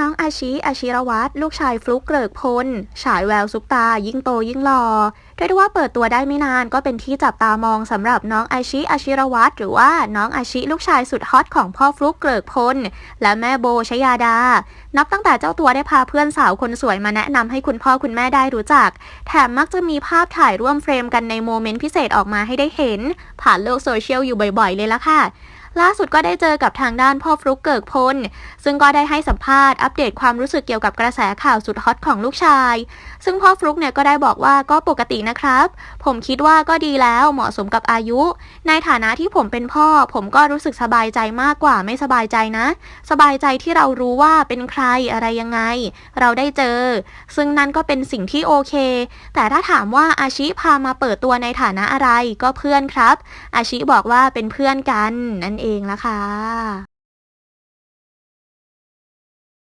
น้องอาชิ อาชิรวัตรลูกชายฟลุกเกริกพล ฉายแววซุปตา ยิ่งโตยิ่งหล่อเรียกได้ว่าเปิดตัวได้ไม่นานก็เป็นที่จับตามองสำหรับน้องอาชิ อาชิรวัตรหรือว่าน้องอาชิลูกชายสุดฮอตของพ่อฟลุกเกริกพล และแม่โบชยาดา นับตั้งแต่เจ้าตัวได้พาเพื่อนสาวคนสวยมาแนะนำให้คุณพ่อคุณแม่ได้รู้จัก แถมมักจะมีภาพถ่ายร่วมเฟรมกันในโมเมนต์พิเศษออกมาให้ได้เห็น ผ่านโลกโซเชียลอยู่บ่อยๆ เลยละค่ะ ล่าสุดก็ได้เจอกับทางด้านพ่อฟลุกเกิกพล ซึ่งก็ได้ให้สัมภาษณ์อัปเดตความรู้สึกเกี่ยวกับกระแสข่าวสุดฮอตของลูกชาย ซึ่งพ่อฟลุกเนี่ยก็ได้บอกว่าก็ปกตินะครับ ผมคิดว่าก็ดีแล้วเหมาะสมกับอายุ ในฐานะที่ผมเป็นพ่อ ผมก็รู้สึกสบายใจมากกว่าไม่สบายใจนะ สบายใจที่เรารู้ว่าเป็นใครอะไรยังไง เราได้เจอ ซึ่งนั่นก็เป็นสิ่งที่โอเค แต่ถ้าถามว่าอาชิพามาเปิดตัวในฐานะอะไรก็เพื่อนครับ อาชิบอกว่าเป็นเพื่อนกันนั่นเองละค่ะ